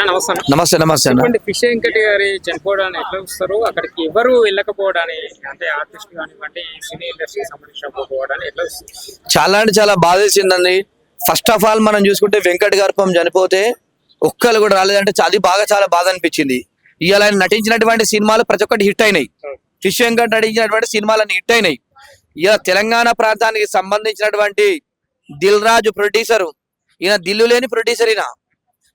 నమస్తే. నమస్తే అన్న. ఫిష్ వెంకట్ గారి చనిపోవడాన్ని ఎట్లా చూస్తారు? అక్కడికి ఎవరు వెళ్ళకపోవడాన్ని అంటే ఆర్టిస్ట్ కానివ్వండి సినీ ఇండస్ట్రీకి సంబంధించిన ఎట్లా చాలా అంటే చాలా బాధేసిందండి. ఫస్ట్ ఆఫ్ ఆల్ మనం చూసుకుంటే వెంకట్ గారు పాపం చనిపోతే ఒక్కరు కూడా రాలేదంటే అది బాగా చాలా బాధ అనిపించింది. ఇవాళ ఆయన నటించినటువంటి సినిమాలు ప్రతి ఒక్కటి హిట్ అయినాయి. ఫిష్ వెంకట్ నటించినటువంటి సినిమాలన్నీ హిట్ అయినాయి. ఇలా తెలంగాణ ప్రాంతానికి సంబంధించినటువంటి దిల్ రాజు ప్రొడ్యూసరు ఈయన దిల్లు లేని ప్రొడ్యూసర్ ఈయన.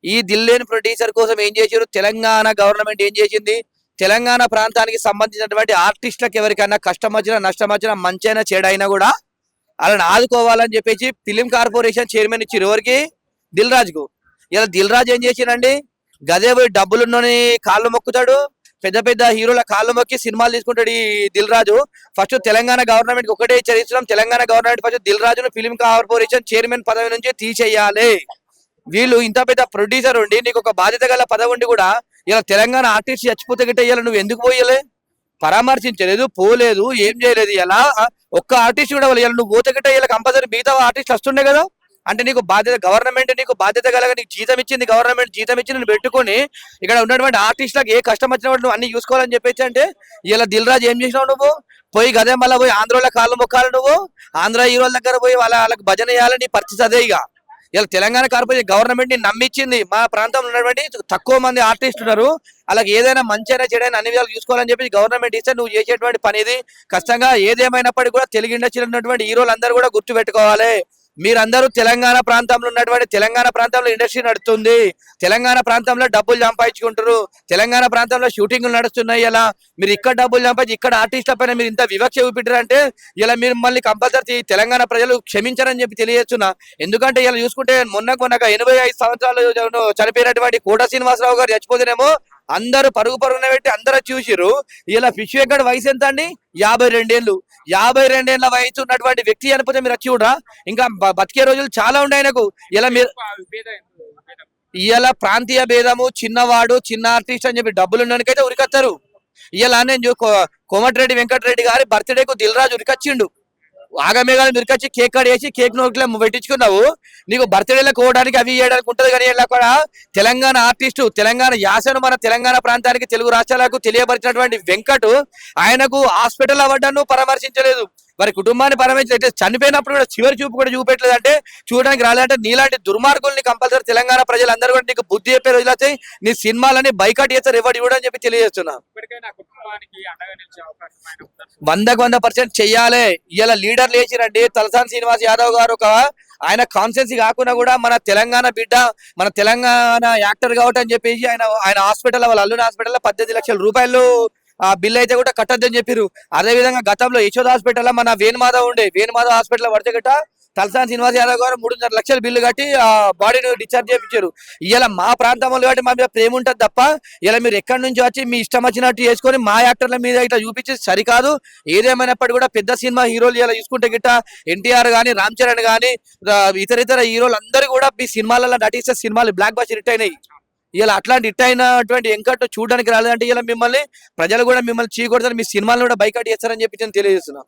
ఈ దిల్లేని ప్రొడ్యూసర్ కోసం ఏం చేశారు తెలంగాణ గవర్నమెంట్ ఏం చేసింది? తెలంగాణ ప్రాంతానికి సంబంధించినటువంటి ఆర్టిస్టులకు ఎవరికైనా కష్టం వచ్చినా నష్టం వచ్చినా మంచైనా చెడైనా కూడా వాళ్ళని ఆదుకోవాలని చెప్పేసి ఫిలిం కార్పొరేషన్ చైర్మన్ ఇచ్చారు ఎవరికి? దిల్ రాజుకు. ఇలా దిల్ రాజు ఏం చేసిండండి? గదే పోయి డబ్బులున్నోని కాళ్ళు మొక్కుతాడు. పెద్ద పెద్ద హీరోల కాళ్ళు మొక్కి సినిమాలు తీసుకుంటాడు ఈ దిల్ రాజు. ఫస్ట్ తెలంగాణ గవర్నమెంట్ ఒకటే చరిత్రం తెలంగాణ గవర్నమెంట్ ఫస్ట్ దిల్ రాజును ఫిలిం కార్పొరేషన్ చైర్మన్ పదవి నుంచి తీసేయాలి. వీళ్ళు ఇంత పెద్ద ప్రొడ్యూసర్ ఉండి నీకు ఒక బాధ్యత గల పదవి ఉండి కూడా ఇలా తెలంగాణ ఆర్టిస్ట్ చచ్చిపోతే గిట్ట ఇలా నువ్వు ఎందుకు పోయలే? పరామర్శించలేదు పోలేదు ఏం చేయలేదు. ఇలా ఒక్క ఆర్టిస్ట్ కూడా వాళ్ళు నువ్వు పోతే గిట్ట ఇలా కంపల్సరీ మిగతా ఆర్టిస్ట్ వస్తుండే కదా? అంటే నీకు బాధ్యత గవర్నమెంట్ నీకు బాధ్యత గల నీకు జీతం ఇచ్చింది గవర్నమెంట్ జీతం ఇచ్చి నేను పెట్టుకొని ఇక్కడ ఉన్నటువంటి ఆర్టిస్ట్లకు ఏ కష్టం వచ్చినప్పుడు నువ్వు అన్ని చూసుకోవాలని చెప్పేసి అంటే ఇలా దిల్రాజ్ ఏం చేసినావు నువ్వు? పోయి గదే మళ్ళీ పోయి ఆంధ్రలో కాళ్ళు మొక్కాలి నువ్వు? ఆంధ్ర హీరోల దగ్గర పోయి వాళ్ళ వాళ్ళకి భజన చేయాలని నీ పరిస్థితి అదే ఇక. ఇలా తెలంగాణ కార్పొరేషన్ గవర్నమెంట్ని నమ్మించింది మా ప్రాంతంలో ఉన్నటువంటి తక్కువ మంది ఆర్టిస్ట్ ఉన్నారు. అలాగే ఏదైనా మంచైనా చెడైనా అన్ని విధాలు చూసుకోవాలని చెప్పి గవర్నమెంట్ ఇస్తే నువ్వు చేసేటువంటి పనిది ఖచ్చితంగా ఏదేమైనప్పటికీ కూడా తెలుగు ఇండస్ట్రీలో ఉన్నటువంటి హీరోలు అందరూ కూడా గుర్తు పెట్టుకోవాలి మీరందరూ తెలంగాణ ప్రాంతంలో ఉన్నటువంటి తెలంగాణ ప్రాంతంలో ఇండస్ట్రీ నడుస్తుంది. తెలంగాణ ప్రాంతంలో డబ్బులు సంపాదించుకుంటారు తెలంగాణ ప్రాంతంలో షూటింగ్లు నడుస్తున్నాయి ఇలా. మీరు ఇక్కడ డబ్బులు సంపాదించి ఇక్కడ ఆర్టిస్ట్ల పైన మీరు ఇంత వివక్ష చూపించారంటే ఇలా మీరు మళ్ళీ కంపల్సరీ తెలంగాణ ప్రజలు క్షమించారని చెప్పి తెలియజేస్తున్నా. ఎందుకంటే ఇలా చూసుకుంటే మొన్న కొనక ఎనభై ఐదు సంవత్సరాలు చనిపోయినటువంటి కోట శ్రీనివాసరావు గారు చచ్చిపోతేనేమో అందరూ పరుగు పరుగున పెట్టి అందరూ చూసిరు ఇలా ఫిష్ వెంకట్ వయసు ఎంత అండి? యాభై రెండేళ్ళు యాభై రెండేళ్ళ వయసు ఉన్నటువంటి వ్యక్తి చనిపోతే మీరు వచ్చి చూడరా. ఇంకా బతికే రోజులు చాలా ఉన్నాయి ఆయనకు ఇలా మీరు. ఇవాళ ప్రాంతీయ భేదము చిన్నవాడు చిన్న ఆర్టిస్ట్ అని చెప్పి డబ్బులు ఉన్నకైతే ఉరికత్తారు. ఇవాళ నేను కోమటిరెడ్డి వెంకటరెడ్డి గారి బర్త్డేకు దిల్ రాజు ఉరికొచ్చిండు. ఆగమేఘాలు ఉరికొచ్చి కేక్ కట్ వేసి కేక్ నోట్లో పెట్టించుకున్నావు. నీకు బర్త్డేలకు పోవడానికి అవి చేయడానికి ఉంటది కానీ కూడా తెలంగాణ ఆర్టిస్టు తెలంగాణ యాసను మన తెలంగాణ ప్రాంతానికి తెలుగు రాష్ట్రాలకు తెలియపరిచినటువంటి వెంకట్ ఆయనకు హాస్పిటల్ అవ్వడాన్ని పరామర్శించలేదు. వారి కుటుంబాన్ని పరామర్శించలేదు చిన్నపోయినప్పుడు కూడా చివరి చూపు కూడా చూపెట్టలేదు అంటే చూడడానికి రాలేదంటే నీలాంటి దుర్మార్గుల్ని కంపల్సరీ తెలంగాణ ప్రజలందరూ కూడా నీకు బుద్ధి చెప్పే రోజులు వచ్చాయి. నీ సినిమాలని బైకాట్ చేస్తారు ఎవరు ఇవ్వడం చెప్పి తెలియజేస్తున్నా? వందకు వంద పర్సెంట్ చెయ్యాలి. ఇలా లీడర్ లేచిరండి తలసాని శ్రీనివాస్ యాదవ్ గారు ఒక ఆయన కాన్సెన్సీ కాకుండా కూడా మన తెలంగాణ బిడ్డ మన తెలంగాణ యాక్టర్ అని చెప్పేసి ఆయన ఆయన హాస్పిటల్ వాళ్ళ అల్లుని హాస్పిటల్ పద్దెనిమిది లక్షల రూపాయలు ఆ బిల్ అయితే కూడా కట్టద్దని చెప్పారు అదే విధంగా గతంలో యశోద హాస్పిటల్ మన వేణుమాధవ్ ఉండే వేణుమాధవ్ హాస్పిటల్ పడితే గట తలసాని శ్రీనివాస్ యాదవ్ గారు మూడున్నర లక్షల బిల్లు కట్టి ఆ బాడీని డిశ్చార్జ్ చేయించారు. ఇలా మా ప్రాంతంలో కాబట్టి మా మీద ప్రేమ ఉంటుంది తప్ప ఇలా మీరు ఎక్కడి నుంచి వచ్చి మీ ఇష్టం వచ్చినట్టు చేసుకొని మా యాక్టర్ల మీద ఇట్లా చూపించి సరికాదు. ఏదేమైనప్పటికీ కూడా పెద్ద సినిమా హీరోలు ఇలా చూసుకుంటే గిట్ట ఎన్టీఆర్ కానీ రామ్ చరణ్ కానీ ఇతర ఇతర హీరోలు అందరూ కూడా మీ సినిమాలలో నటిస్తే సినిమాలు బ్లాక్ బస్ హిట్ అయినాయి. ఇలా అట్లాంటి హిట్ అయినటువంటి ఎంకట్ చూడడానికి రాలేదంటే ఇలా మిమ్మల్ని ప్రజలు కూడా మిమ్మల్ని చీకొడతారు మీ సినిమాలను కూడా బైకట్ చేస్తారని చెప్పి నేను తెలియజేస్తున్నా.